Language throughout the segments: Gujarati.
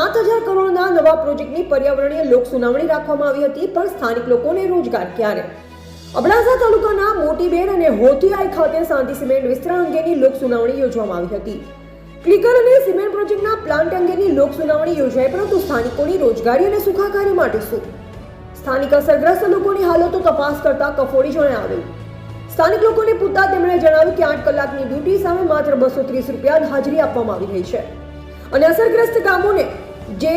સાત હજાર કરોડના નવા પ્રોજેક્ટની પર્યાવરણીય લોક સુનાવણી રાખવામાં આવી હતી, પણ સ્થાનિક લોકોને રોજગાર ક્યારે અબડાસા તાલુકાના મોટીબેર અને હોતિયાઈ ખાતે શાંતિ સિમેન્ટ વિસ્તરણ અંગેની લોક સુનાવણી યોજવામાં આવી હતી. ક્લિકર અને સિમેન્ટ પ્રોજેક્ટના પ્લાન્ટ અંગેની લોક સુનાવણી યોજાઈ, પરંતુ સ્થાનિકોની રોજગારી અને સુખાકારી માટે શું? સ્થાનિક અસરગ્રસ્ત લોકોની હાલતો તપાસ કરતા કફોડી જણાવ્યું સ્થાનિક લોકોને પૂછતા તેમણે જણાવ્યું કે આઠ કલાકની ડ્યુટી સામે માત્ર બસો ત્રીસ રૂપિયા હાજરી આપવામાં આવી રહી છે. અને અસરગ્રસ્ત ગામોને જે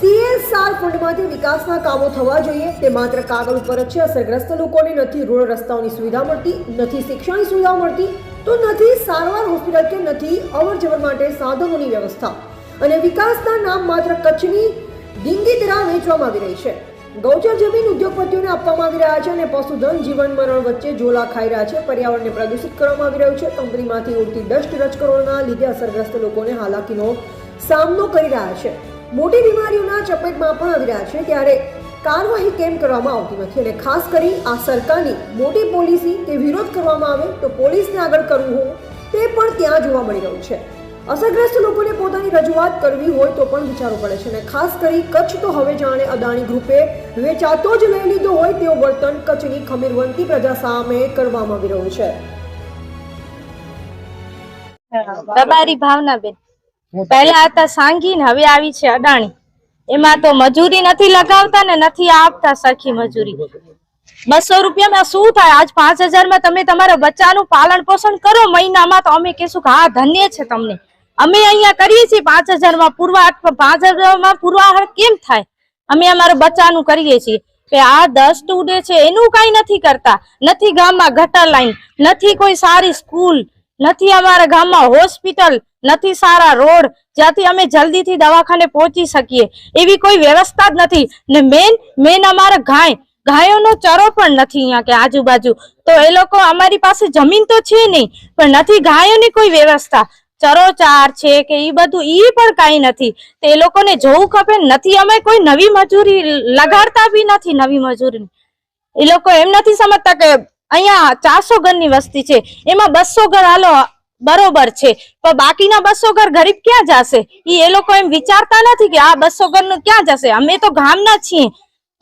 સીએસઆર ફંડમાંથી વિકાસના કામો થવા જોઈએ, તે માત્ર કાગળ ઉપર જ છે. અસરગ્રસ્ત લોકોને નથી રોડ રસ્તાઓની સુવિધા મળતી, નથી શિક્ષણની સુવિધા મળતી, તો નથી સારવાર હોસ્પિટલ કે નથી અવર જવર માટે સાધનોની વ્યવસ્થા. અને વિકાસના નામ માત્ર કચ્છની ડીંગીદરા વેચવામાં આવી રહી છે. ગૌચર જમીન ઉદ્યોગપતિઓને આપવામાં આવી રહ્યા છે અને પશુધન જીવન મરણ વચ્ચે ઝોલા ખાઈ રહ્યા છે. પર્યાવરણને પ્રદૂષિત કરવામાં આવી રહ્યું છે. કંપનીમાંથી ઉડતી ડસ્ટ રજકરોના લીધે અસરગ્રસ્ત લોકોને હાલાકીનો સામનો કરી રહ્યા છે. મોટી બીમારીઓના ચપેટમાં પણ આવી રહ્યા છે ત્યારે કાર્યવાહી કેમ કરવામાં આવતી નથી અને ખાસ કરી આ સરકારની મોટી પોલિસી કે વિરોધ કરવામાં આવે તો પોલીસને આગળ કરવું હોય તે પણ ત્યાં જોવા મળી રહ્યું છે. અસરગ્રસ્ત લોકોને પોતાની રજૂઆત કરવી હોય તો પણ વિચારવું પડે છે અને ખાસ કરી કચ્છ તો હવે જાણે અદાણી ગ્રુપે વેચાતો જ લઈ લીધો હોય તેવું વર્તન કચ્છની ખમીરવંતી પ્રજા સામે કરવામાં આવી રહ્યું છે. રબારી ભાવનાબેન. પહેલા હતા સાંગી ને હવે આવી છે અડાણી એમાં તો મજૂરી નથી લગાવતા ને નથી આપતા સરખી મજૂરી. બસો રૂપિયામાં શું થાય? આજ પાંચ હજારમાં તમે તમારા બચ્ચાનું પાલન પોષણ કરો મહિનામાં તો અમે કહેશું કે હા ધન્ય છે તમને. અમે અહીંયા કરીએ છીએ પાંચ હજારમાં પૂર્વા પાંચ હજારમાં પૂર્વાહાર કેમ થાય? અમે અમારા બચ્ચાનું કરીએ છીએ. કે આ દસ ટુડે છે, એનું કઈ નથી કરતા. નથી ગામમાં ગટર લાઈન, નથી કોઈ સારી સ્કૂલ નથી અમારા ગામમાં હોસ્પિટલ, નથી સારા રોડ, જ્યાંથી અમે જલ્દીથી દવાખાને પહોંચી શકીએ. એવી કોઈ વ્યવસ્થા જ નથી. ને મેન મેન અમારા ગાય, ગાયોનો ચરો પણ નથી અહીંયા કે આજુબાજુ. તો એ લોકો અમારી પાસે જમીન તો છે નહીં, પણ નથી ગાયોની કોઈ વ્યવસ્થા. ચરો ચાર છે કે એ બધું એ પણ કાંઈ નથી. તો લોકોને જોવું ખપે નથી અમે કોઈ નવી મજૂરી લગાડતા બી નથી નવી મજૂરી એ લોકો એમ નથી સમજતા કે અહીંયા ચારસો ઘરની વસ્તી છે. એમાં બસો ઘર હાલો, બરોબર છે. પણ બાકીના બસો ઘર ગરીબ ક્યાં જશે? એ લોકો એમ વિચારતા નથી કે આ બસો ઘરનું ક્યાં જશે? અમે તો ગામના છીએ.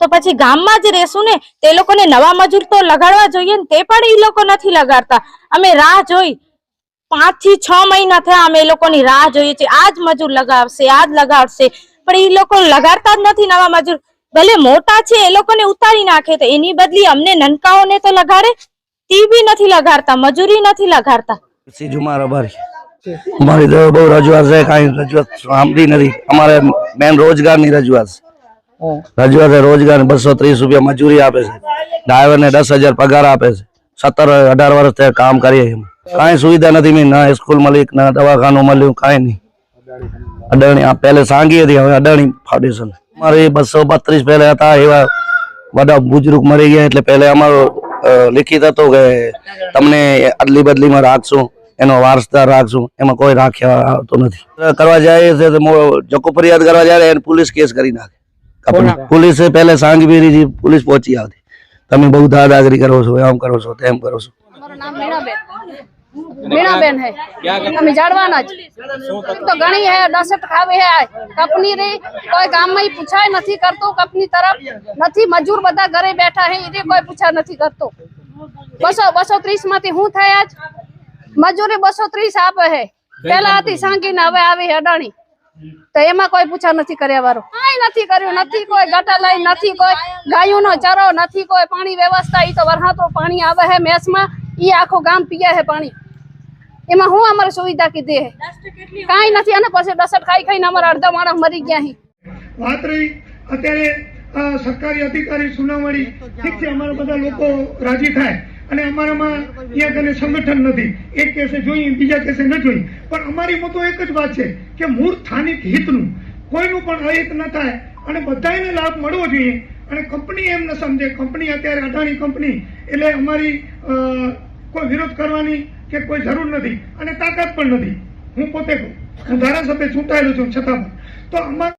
તો પછી ગામમાં જ રહેશું ને? તે લોકોને નવા મજૂર તો લગાડવા જોઈએ ને? તે પણ એ લોકો નથી લગાડતા. અમે રાહ જોઈ. પાંચથી છ મહિના થયા અમે લોકોની રાહ જોઈએ છીએ. આ જ મજૂર લગાવશે આ જ લગાડશે. પણ એ લોકો લગાડતા જ નથી નવા મજૂર. ભલે મોટા છે, એ લોકોને ઉતારી નાખે તો એની બદલી અમને નનકાઓને તો લગાડે, તી બી નથી લગાડતા, મજૂરી નથી લગાડતા. અમારી. બહુ રજૂઆત છે, કાંઈ રજૂઆત સાંભળી નથી. અમારે મેન રોજગારની રજૂઆત રજૂઆત રોજગાર બસો ત્રીસ રૂપિયા મજૂરી આપે છે. ડ્રાઈવરને દસ હજાર પગાર આપે છે. સત્તર, અઢાર વર્ષ કામ કરીએ કાંઈ સુવિધા નથી મેં, ના સ્કૂલ મળી, ના દવાખાનું મળ્યું, કાંઈ નહીં. અડાણી, આ પહેલે સાંગી હતી, હવે અડાણી ફાઉન્ડેશન અમારે બસો બત્રીસ પહેલા હતા એવા બધા બુજુર્ગ મરી ગયા એટલે પહેલે અમારો લિખિત હતો કે તમને અદલી બદલીમાં રાખશું એનો વારસદાર રાખશું એમાં કોઈ રાખ્યા આવતો નથી. કરવા જાય છે તો જકો ફરિયાદ કરવા જાય એને પોલીસ કેસ કરી નાખે. પોલીસે પહેલે સાંગવીરી પોલીસ પહોંચી આવતી. તમે બહુ દાદાગીરી કરો છો એમ કરો છો તેમ કરો છો. મારું નામ મીણાબેન મીણાબેન હે. અમે જાણવાના જ. તો ઘણી હે દસત ખાવી હે કંપની રે. કોઈ ગામમાં પૂછાય નથી કરતો, કંપની તરફ નથી. મજૂર બધા ઘરે બેઠા હે એ કોઈ પૂછા નથી કરતો. બસો બસો ત્રીસમાંથી હું થયા જ? મજૂરી બસો ત્રીસ આપે હે. પેલા હતી સાંગી ને હવે આવી અડાણી. તો એમાં કોઈ પૂછા નથી કર્યા વાળું કઈ નથી કર્યું, નથી કોઈ ગટર લાઈન, નથી કોઈ ગાયોનો ચરો, નથી કોઈ પાણી વ્યવસ્થા. એ તો વરહાતો પાણી આવે હે મેસમાં. ઈ આખો ગામ પીયા હે પાણી. એમાં હું અમારે સુવિધા કીધી હે કાંઈ નથી. અને પછી દસટ ખાઈ ખાઈને અમારા અડધા માણસ મરી ગયા હી વાત રહી અત્યારે સરકારી અધિકારી સુનાવણી ઠીક છે, અમારા બધા લોકો રાજી થાય. અને અમારામાં ત્યાં કને સંગઠન નથી. એક કેસે જોઈએ બીજા કેસે ન જોઈએ પણ અમારી મતો એક જ વાત છે કે મૂળ સ્થાનિક હિતનું કોઈનું પણ અહિત ન થાય અને બધાને લાભ મળવો જોઈએ. અને કંપની એમ ન સમજે. કંપની અત્યારે અદાણી કંપની. એટલે અમારી કોઈ વિરોધ કરવાની કે કોઈ જરૂર નથી અને તાકાત પણ નથી. હું પોતે હું ધારાસભ્ય ચૂંટાયેલો છું, છતાં પણ. તો અમારા